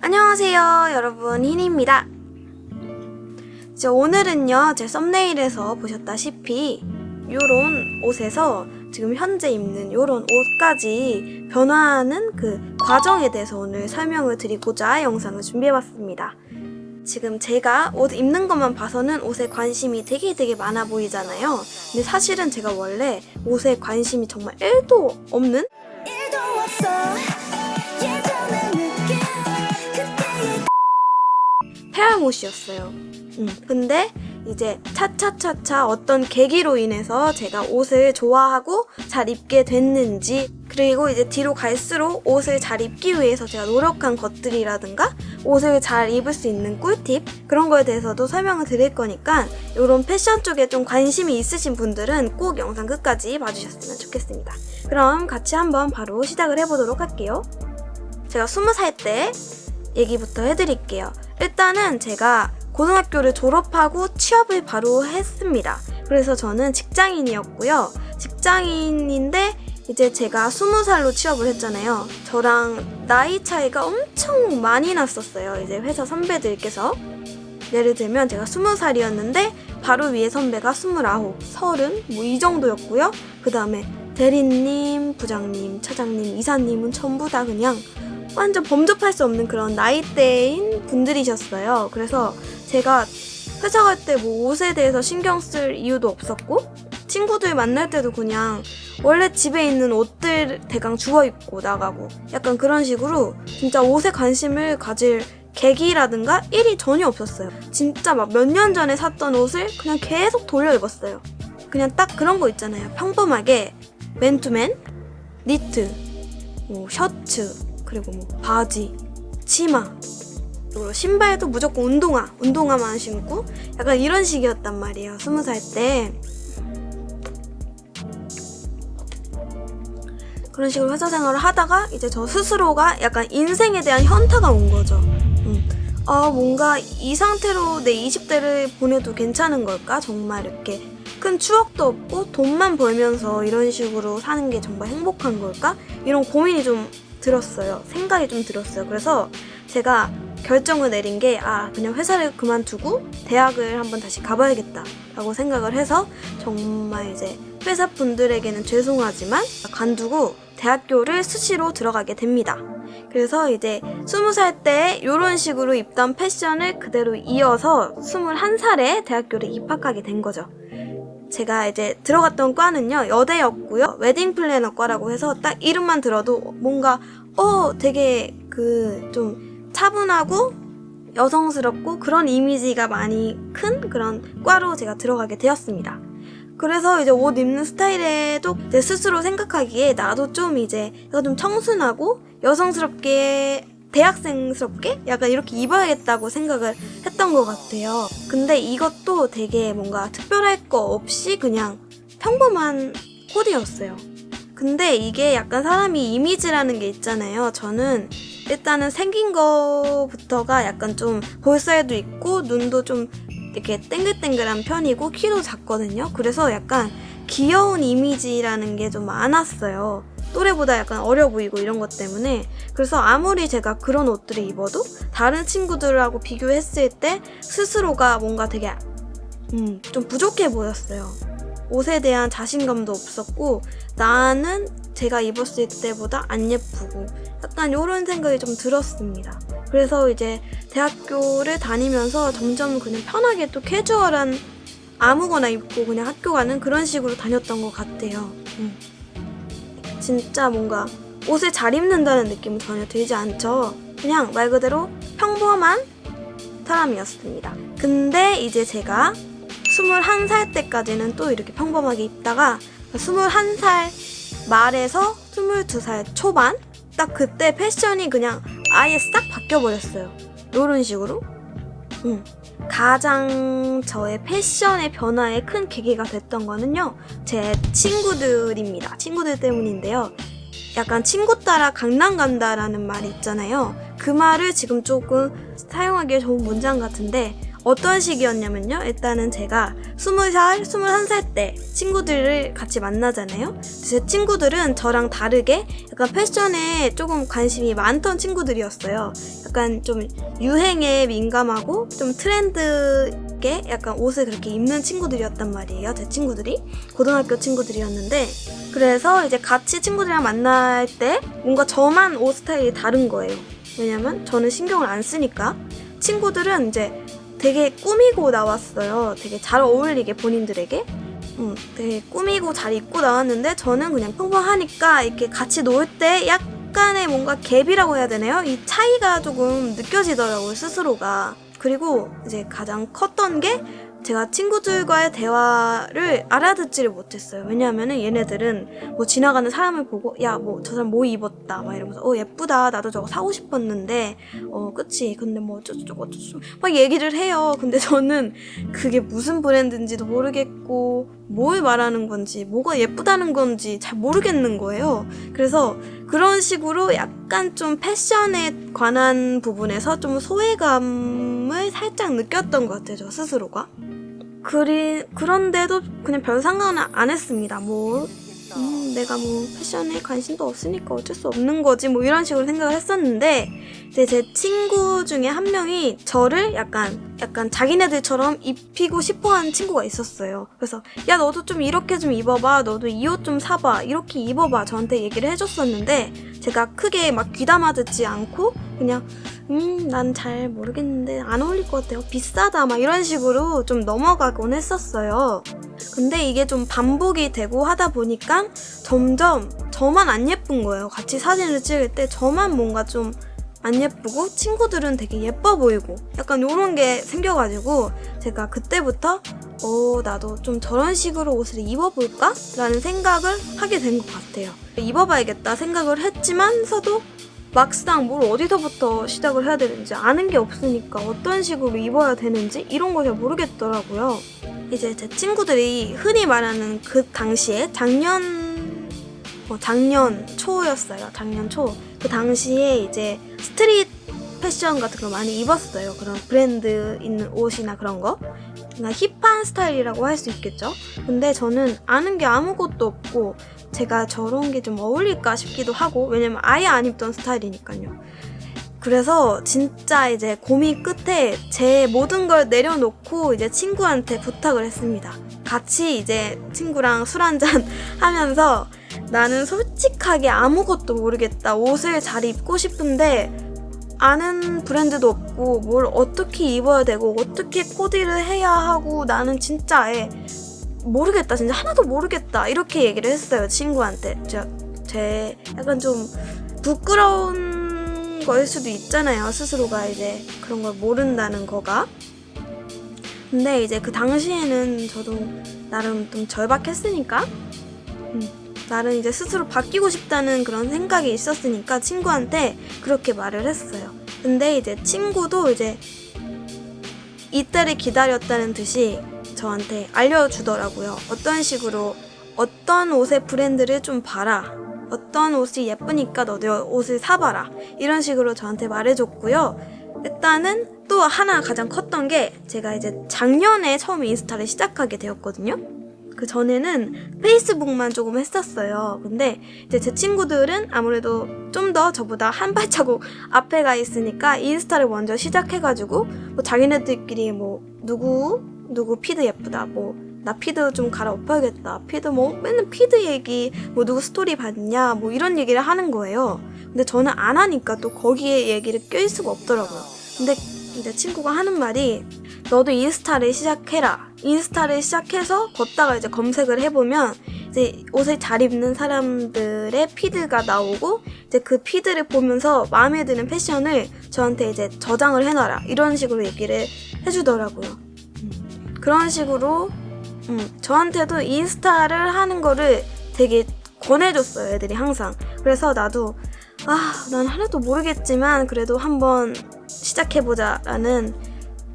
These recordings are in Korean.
안녕하세요, 여러분. 흰입니다. 이제 오늘은요, 제 썸네일에서 보셨다시피, 요런 옷에서 지금 현재 입는 요런 옷까지 변화하는 그 과정에 대해서 오늘 설명을 드리고자 영상을 준비해봤습니다. 지금 제가 옷 입는 것만 봐서는 옷에 관심이 되게 되게 많아 보이잖아요. 근데 사실은 제가 원래 옷에 관심이 정말 1도 없는 일도 페알못이었어요. 음, 근데 이제 차차차차 어떤 계기로 인해서 제가 옷을 좋아하고 잘 입게 됐는지 그리고 이제 뒤로 갈수록 옷을 잘 입기 위해서 제가 노력한 것들이라든가 옷을 잘 입을 수 있는 꿀팁 그런 거에 대해서도 설명을 드릴 거니까 이런 패션 쪽에 좀 관심이 있으신 분들은 꼭 영상 끝까지 봐주셨으면 좋겠습니다. 그럼 같이 한번 바로 시작을 해보도록 할게요. 제가 스무 살때 얘기부터 해드릴게요. 일단은 제가 고등학교를 졸업하고 취업을 바로 했습니다. 그래서 저는 직장인이었고요. 직장인인데 이제 제가 스무 살로 취업을 했잖아요. 저랑 나이 차이가 엄청 많이 났었어요. 이제 회사 선배들께서. 예를 들면 제가 스무 살이었는데 바로 위에 선배가 스물아홉, 서른 뭐 이 정도였고요. 그 다음에 대리님, 부장님, 차장님, 이사님은 전부 다 그냥 완전 범접할 수 없는 그런 나이대인 분들이셨어요. 그래서 제가 회사 갈 때 뭐 옷에 대해서 신경 쓸 이유도 없었고 친구들 만날 때도 그냥 원래 집에 있는 옷들 대강 주워 입고 나가고 약간 그런 식으로 진짜 옷에 관심을 가질 계기라든가 일이 전혀 없었어요. 진짜 막 몇 년 전에 샀던 옷을 그냥 계속 돌려 입었어요. 그냥 딱 그런 거 있잖아요. 평범하게 맨투맨, 니트, 뭐 셔츠, 그리고 뭐 바지, 치마, 그리고 신발도 무조건 운동화, 운동화만 신고 약간 이런 식이었단 말이에요. 스무 살 때. 그런 식으로 회사 생활을 하다가 이제 저 스스로가 약간 인생에 대한 현타가 온 거죠. 음. 아, 뭔가 이 상태로 내 20대를 보내도 괜찮은 걸까? 정말 이렇게 큰 추억도 없고 돈만 벌면서 이런 식으로 사는 게 정말 행복한 걸까? 이런 고민이 좀 들었어요. 생각이 좀 들었어요. 그래서 제가 결정을 내린 게, 아, 그냥 회사를 그만두고 대학을 한번 다시 가봐야겠다. 라고 생각을 해서 정말 이제 회사 분들에게는 죄송하지만 관두고 대학교를 수시로 들어가게 됩니다. 그래서 이제 20살 때 이런 식으로 입던 패션을 그대로 이어서 21살에 대학교를 입학하게 된 거죠. 제가 이제 들어갔던 과는요 여대였고요 웨딩 플래너과라고 해서 딱 이름만 들어도 뭔가 어 되게 그 좀 차분하고 여성스럽고 그런 이미지가 많이 큰 그런 과로 제가 들어가게 되었습니다. 그래서 이제 옷 입는 스타일에도 제 스스로 생각하기에 나도 좀 이제 내가 좀 청순하고 여성스럽게 대학생스럽게 약간 이렇게 입어야겠다고 생각을 했던 것 같아요. 근데 이것도 되게 뭔가 특별할 거 없이 그냥 평범한 코디였어요. 근데 이게 약간 사람이 이미지라는 게 있잖아요. 저는 일단은 생긴 거부터가 약간 좀 볼살도 있고 눈도 좀 이렇게 땡글땡글한 편이고 키도 작거든요. 그래서 약간 귀여운 이미지라는 게 좀 많았어요. 또래보다 약간 어려 보이고 이런 것 때문에 그래서 아무리 제가 그런 옷들을 입어도 다른 친구들하고 비교했을 때 스스로가 뭔가 되게 음, 좀 부족해 보였어요. 옷에 대한 자신감도 없었고 나는 제가 입었을 때보다 안 예쁘고 약간 이런 생각이 좀 들었습니다. 그래서 이제 대학교를 다니면서 점점 그냥 편하게 또 캐주얼한 아무거나 입고 그냥 학교 가는 그런 식으로 다녔던 것 같아요. 음. 진짜 뭔가 옷을 잘 입는다는 느낌은 전혀 들지 않죠. 그냥 말 그대로 평범한 사람이었습니다. 근데 이제 제가 21살 때까지는 또 이렇게 평범하게 입다가 21살 말에서 22살 초반 딱 그때 패션이 그냥 아예 싹 바뀌어버렸어요. 이런 식으로. 음. 가장 저의 패션의 변화에 큰 계기가 됐던 거는요. 제 친구들입니다. 친구들 때문인데요. 약간 친구 따라 강남 간다라는 말이 있잖아요. 그 말을 지금 조금 사용하기에 좋은 문장 같은데 어떤 시기였냐면요. 일단은 제가 20살, 21살 때 친구들을 같이 만나잖아요. 제 친구들은 저랑 다르게 약간 패션에 조금 관심이 많던 친구들이었어요. 약간 좀 유행에 민감하고 좀 트렌드게 약간 옷을 그렇게 입는 친구들이었단 말이에요. 제 친구들이. 고등학교 친구들이었는데 그래서 이제 같이 친구들이랑 만날 때 뭔가 저만 옷 스타일이 다른 거예요. 왜냐면 저는 신경을 안 쓰니까 친구들은 이제 되게 꾸미고 나왔어요. 되게 잘 어울리게 본인들에게. 음, 되게 꾸미고 잘 입고 나왔는데 저는 그냥 평범하니까 이렇게 같이 놀 때 약간의 뭔가 갭이라고 해야 되나요? 이 차이가 조금 느껴지더라고요, 스스로가. 그리고 이제 가장 컸던 게 제가 친구들과의 대화를 알아듣지를 못했어요. 왜냐하면은 얘네들은 뭐 지나가는 사람을 보고 야 뭐 저 사람 뭐 입었다 막 이러면서 어 예쁘다 나도 저거 사고 싶었는데 어 그치 근데 뭐 어쩌고저쩌고 어쩌고 막 얘기를 해요. 근데 저는 그게 무슨 브랜드인지도 모르겠고 뭘 말하는 건지 뭐가 예쁘다는 건지 잘 모르겠는 거예요. 그래서 그런 식으로 약간 좀 패션에 관한 부분에서 좀 소외감을 살짝 느꼈던 것 같아요, 저 스스로가. 그리, 그런데도 그냥 별 상관은 안 했습니다. 뭐, 음, 내가 뭐 패션에 관심도 없으니까 어쩔 수 없는 거지, 뭐 이런 식으로 생각을 했었는데, 이제 제 친구 중에 한 명이 저를 약간, 약간 자기네들처럼 입히고 싶어 하는 친구가 있었어요. 그래서, 야, 너도 좀 이렇게 좀 입어봐. 너도 이 옷 좀 사봐. 이렇게 입어봐. 저한테 얘기를 해줬었는데, 제가 크게 막 귀담아 듣지 않고, 그냥, 음, 난 잘 모르겠는데, 안 어울릴 것 같아요. 비싸다. 막 이런 식으로 좀 넘어가곤 했었어요. 근데 이게 좀 반복이 되고 하다 보니까 점점 저만 안 예쁜 거예요. 같이 사진을 찍을 때 저만 뭔가 좀 안 예쁘고 친구들은 되게 예뻐 보이고 약간 요런 게 생겨가지고 제가 그때부터 어 나도 좀 저런 식으로 옷을 입어볼까? 라는 생각을 하게 된 것 같아요. 입어봐야겠다 생각을 했지만서도 막상 뭘 어디서부터 시작을 해야 되는지 아는 게 없으니까 어떤 식으로 입어야 되는지 이런 거잘 모르겠더라고요. 이제 제 친구들이 흔히 말하는 그 당시에 작년 어, 작년 초였어요. 작년 초. 그 당시에 이제 스트릿 패션 같은 거 많이 입었어요. 그런 브랜드 있는 옷이나 그런 거. 힙한 스타일이라고 할 수 있겠죠. 근데 저는 아는 게 아무것도 없고 제가 저런 게 좀 어울릴까 싶기도 하고 왜냐면 아예 안 입던 스타일이니까요. 그래서 진짜 이제 고민 끝에 제 모든 걸 내려놓고 이제 친구한테 부탁을 했습니다. 같이 이제 친구랑 술 한잔 하면서 나는 솔직하게 아무것도 모르겠다. 옷을 잘 입고 싶은데 아는 브랜드도 없고 뭘 어떻게 입어야 되고 어떻게 코디를 해야 하고 나는 진짜 아예 모르겠다. 진짜 하나도 모르겠다. 이렇게 얘기를 했어요. 친구한테. 제, 제 약간 좀 부끄러운 거일 수도 있잖아요. 스스로가 이제 그런 걸 모른다는 거가. 근데 이제 그 당시에는 저도 나름 좀 절박했으니까 음, 나는 이제 스스로 바뀌고 싶다는 그런 생각이 있었으니까 친구한테 그렇게 말을 했어요. 근데 이제 친구도 이제 이때를 기다렸다는 듯이 저한테 알려주더라고요. 어떤 식으로 어떤 옷의 브랜드를 좀 봐라. 어떤 옷이 예쁘니까 너도 옷을 사봐라. 이런 식으로 저한테 말해줬고요. 일단은 또 하나 가장 컸던 게 제가 이제 작년에 처음 인스타를 시작하게 되었거든요. 그 전에는 페이스북만 조금 했었어요. 근데 이제 제 친구들은 아무래도 좀 더 저보다 한 발자국 앞에 가 있으니까 인스타를 먼저 시작해가지고 뭐 자기네들끼리 뭐 누구 누구 피드 예쁘다 뭐 나 피드 좀 갈아엎어야겠다 피드 뭐 맨날 피드 얘기 뭐 누구 스토리 봤냐 뭐 이런 얘기를 하는 거예요. 근데 저는 안 하니까 또 거기에 얘기를 껴일 수가 없더라고요. 근데 이제 친구가 하는 말이 너도 인스타를 시작해라. 인스타를 시작해서 걷다가 이제 검색을 해보면 이제 옷을 잘 입는 사람들의 피드가 나오고 이제 그 피드를 보면서 마음에 드는 패션을 저한테 이제 저장을 해놔라. 이런 식으로 얘기를 해주더라고요. 음, 그런 식으로 음, 저한테도 인스타를 하는 거를 되게 권해줬어요. 애들이 항상. 그래서 나도 아, 난 하나도 모르겠지만 그래도 한번 시작해보자 라는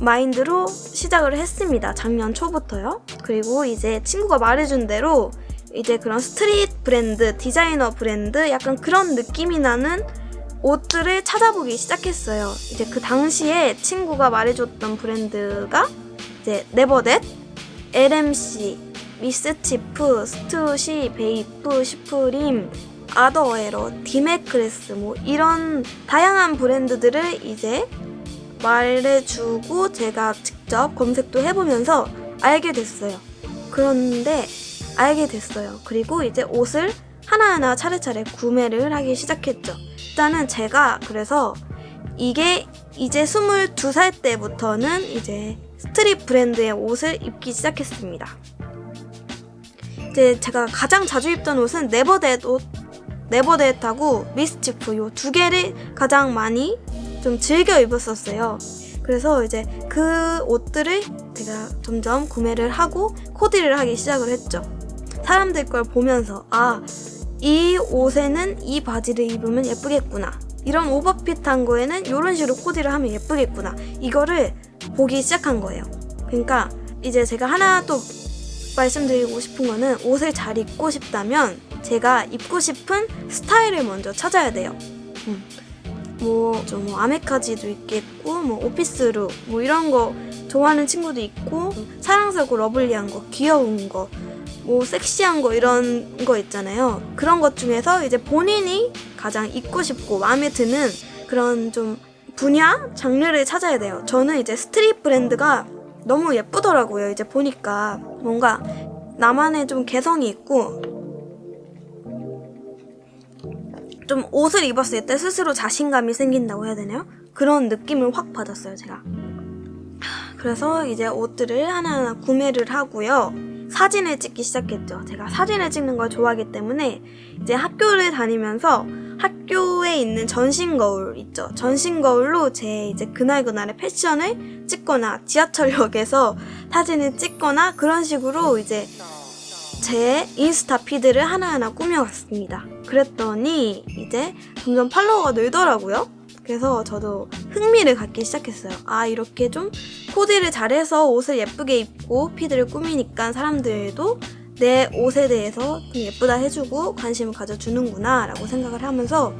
마인드로 시작을 했습니다. 작년 초부터요. 그리고 이제 친구가 말해준 대로 이제 그런 스트릿 브랜드, 디자이너 브랜드 약간 그런 느낌이 나는 옷들을 찾아보기 시작했어요. 이제 그 당시에 친구가 말해줬던 브랜드가 이제 네버댓, LMC, 미스치프, 스투시, 베이프, 슈프림, 아더에러, 디메크레스 뭐 이런 다양한 브랜드들을 이제 말해주고 제가 직접 검색도 해보면서 알게 됐어요. 그런데 알게 됐어요. 그리고 이제 옷을 하나하나 차례차례 구매를 하기 시작했죠. 일단은 제가 그래서 이게 이제 22살 때부터는 이제 스트릿 브랜드의 옷을 입기 시작했습니다. 이제 제가 가장 자주 입던 옷은 네버댓 옷, 네버댓하고 미스치프 요 두 개를 가장 많이 좀 즐겨 입었었어요. 그래서 이제 그 옷들을 제가 점점 구매를 하고 코디를 하기 시작을 했죠. 사람들 걸 보면서 아, 이 옷에는 이 바지를 입으면 예쁘겠구나. 이런 오버핏한 거에는 이런 식으로 코디를 하면 예쁘겠구나. 이거를 보기 시작한 거예요. 그러니까 이제 제가 하나 또 말씀드리고 싶은 거는 옷을 잘 입고 싶다면 제가 입고 싶은 스타일을 먼저 찾아야 돼요. 음. 뭐, 좀 뭐, 아메카지도 있겠고, 뭐, 오피스룩, 뭐, 이런 거 좋아하는 친구도 있고, 사랑스럽고 러블리한 거, 귀여운 거, 뭐, 섹시한 거, 이런 거 있잖아요. 그런 것 중에서 이제 본인이 가장 입고 싶고, 마음에 드는 그런 좀 분야, 장르를 찾아야 돼요. 저는 이제 스트릿 브랜드가 너무 예쁘더라고요. 이제 보니까. 뭔가 나만의 좀 개성이 있고, 좀 옷을 입었을 때 스스로 자신감이 생긴다고 해야 되나요? 그런 느낌을 확 받았어요, 제가. 그래서 이제 옷들을 하나하나 구매를 하고요. 사진을 찍기 시작했죠. 제가 사진을 찍는 걸 좋아하기 때문에 이제 학교를 다니면서 학교에 있는 전신 거울 있죠. 전신 거울로 제 이제 그날그날의 패션을 찍거나 지하철역에서 사진을 찍거나 그런 식으로 이제 제 인스타 피드를 하나하나 꾸며갔습니다. 그랬더니 이제 점점 팔로워가 늘더라고요. 그래서 저도 흥미를 갖기 시작했어요. 아, 이렇게 좀 코디를 잘해서 옷을 예쁘게 입고 피드를 꾸미니까 사람들도 내 옷에 대해서 좀 예쁘다 해주고 관심을 가져주는구나 라고 생각을 하면서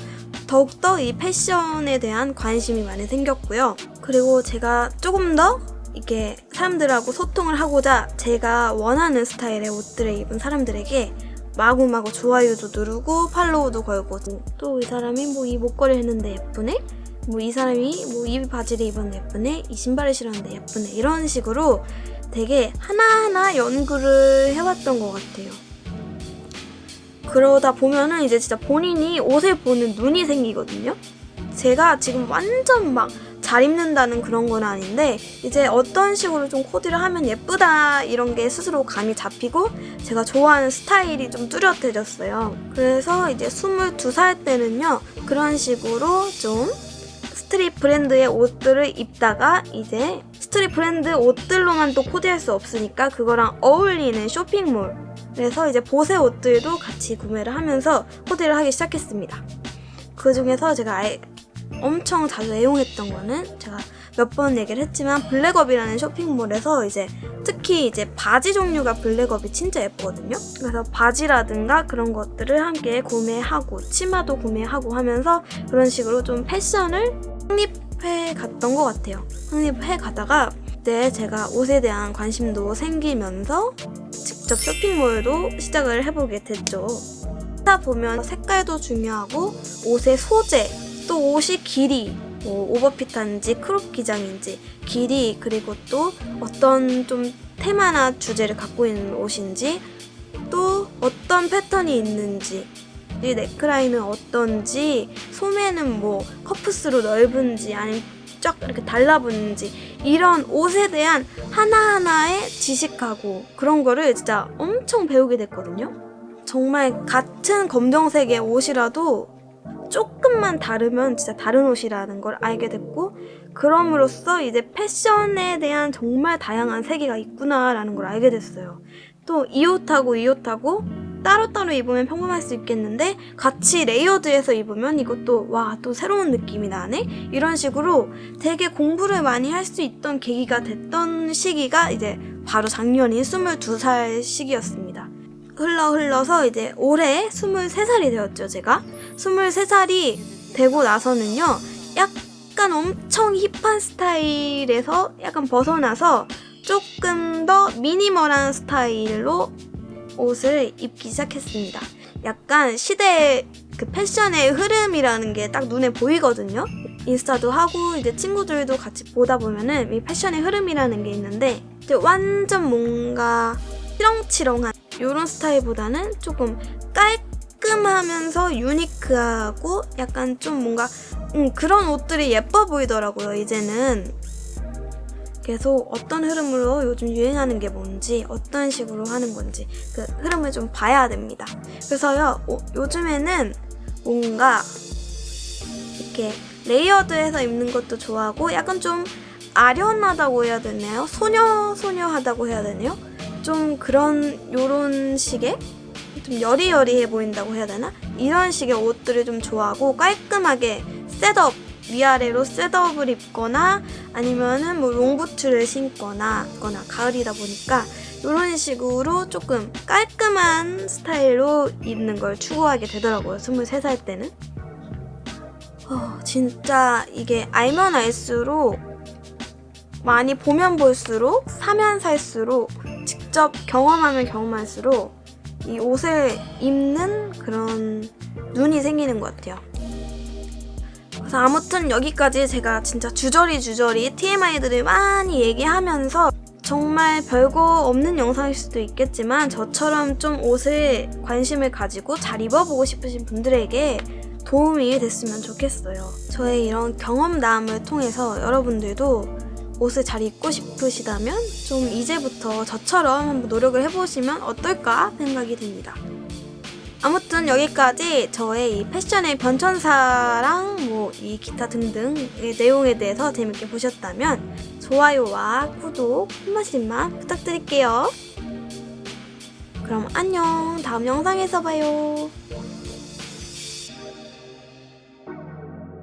더욱더 이 패션에 대한 관심이 많이 생겼고요. 그리고 제가 조금 더 이렇게 사람들하고 소통을 하고자 제가 원하는 스타일의 옷들을 입은 사람들에게 마구마구 좋아요도 누르고 팔로우도 걸고 또 이 사람이 뭐 이 목걸이 했는데 예쁘네? 뭐 이 사람이 뭐 이 바지를 입었는데 예쁘네? 이 신발을 신었는데 예쁘네? 이런 식으로 되게 하나하나 연구를 해왔던 것 같아요. 그러다 보면은 이제 진짜 본인이 옷을 보는 눈이 생기거든요. 제가 지금 완전 막 잘 입는다는 그런 건 아닌데 이제 어떤 식으로 좀 코디를 하면 예쁘다 이런 게 스스로 감이 잡히고 제가 좋아하는 스타일이 좀 뚜렷해졌어요. 그래서 이제 22살 때는요 그런 식으로 좀 스트릿 브랜드의 옷들을 입다가 이제 스트릿 브랜드 옷들로만 또 코디할 수 없으니까 그거랑 어울리는 쇼핑몰 그래서 이제 보세 옷들도 같이 구매를 하면서 코디를 하기 시작했습니다. 그 중에서 제가 아예 엄청 자주 애용했던 거는 제가 몇 번 얘기를 했지만 블랙업이라는 쇼핑몰에서 이제 특히 이제 바지 종류가 블랙업이 진짜 예쁘거든요. 그래서 바지라든가 그런 것들을 함께 구매하고 치마도 구매하고 하면서 그런 식으로 좀 패션을 확립해 갔던 것 같아요. 확립해 가다가 그때 제가 옷에 대한 관심도 생기면서 직접 쇼핑몰도 시작을 해보게 됐죠. 하다 보면 색깔도 중요하고 옷의 소재 또 옷이 길이 뭐 오버핏한지 크롭 기장인지 길이 그리고 또 어떤 좀 테마나 주제를 갖고 있는 옷인지 또 어떤 패턴이 있는지 이 넥라인은 어떤지 소매는 뭐 커프스로 넓은지 아니면 쫙 이렇게 달라붙는지 이런 옷에 대한 하나하나의 지식하고 그런 거를 진짜 엄청 배우게 됐거든요. 정말 같은 검정색의 옷이라도 조금만 다르면 진짜 다른 옷이라는 걸 알게 됐고 그럼으로써 이제 패션에 대한 정말 다양한 세계가 있구나라는 걸 알게 됐어요. 또 이 옷하고 이 옷하고 따로따로 입으면 평범할 수 있겠는데 같이 레이어드해서 입으면 이것도 와 또 새로운 느낌이 나네 이런 식으로 되게 공부를 많이 할 수 있던 계기가 됐던 시기가 이제 바로 작년인 22살 시기였습니다. 흘러 흘러서 이제 올해 23살이 되었죠, 제가. 23살이 되고 나서는요, 약간 엄청 힙한 스타일에서 약간 벗어나서 조금 더 미니멀한 스타일로 옷을 입기 시작했습니다. 약간 시대의 그 패션의 흐름이라는 게 딱 눈에 보이거든요. 인스타도 하고 이제 친구들도 같이 보다 보면은 이 패션의 흐름이라는 게 있는데 완전 뭔가 치렁치렁한 이런 스타일보다는 조금 깔끔하면서 유니크하고 약간 좀 뭔가 음, 그런 옷들이 예뻐 보이더라고요 이제는 그래서 어떤 흐름으로 요즘 유행하는 게 뭔지 어떤 식으로 하는 건지 그 흐름을 좀 봐야 됩니다 그래서요 오- 요즘에는 뭔가 이렇게 레이어드해서 입는 것도 좋아하고 약간 좀 아련하다고 해야 되나요? 소녀 소녀하다고 해야 되나요? 좀 그런 요런 식의 좀 여리여리해 보인다고 해야 되나? 이런 식의 옷들을 좀 좋아하고 깔끔하게 셋업 위아래로 셋업을 입거나 아니면은 뭐 롱부츠를 신거나 거나 가을이다 보니까 이런 식으로 조금 깔끔한 스타일로 입는 걸 추구하게 되더라고요. 23살 때는. 어, 진짜 이게 알면 알수록 많이 보면 볼수록 사면 살수록 직접 경험하면 경험할수록 이 옷을 입는 그런 눈이 생기는 것 같아요. 그래서 아무튼 여기까지 제가 진짜 주저리 주저리 TMI들을 많이 얘기하면서 정말 별거 없는 영상일 수도 있겠지만 저처럼 좀 옷을 관심을 가지고 잘 입어보고 싶으신 분들에게 도움이 됐으면 좋겠어요. 저의 이런 경험담을 통해서 여러분들도 옷을 잘 입고 싶으시다면 좀 이제부터 저처럼 노력을 해보시면 어떨까 생각이 듭니다. 아무튼 여기까지 저의 이 패션의 변천사랑 뭐 이 기타 등등의 내용에 대해서 재밌게 보셨다면 좋아요와 구독 한 번씩만 부탁드릴게요. 그럼 안녕. 다음 영상에서 봐요.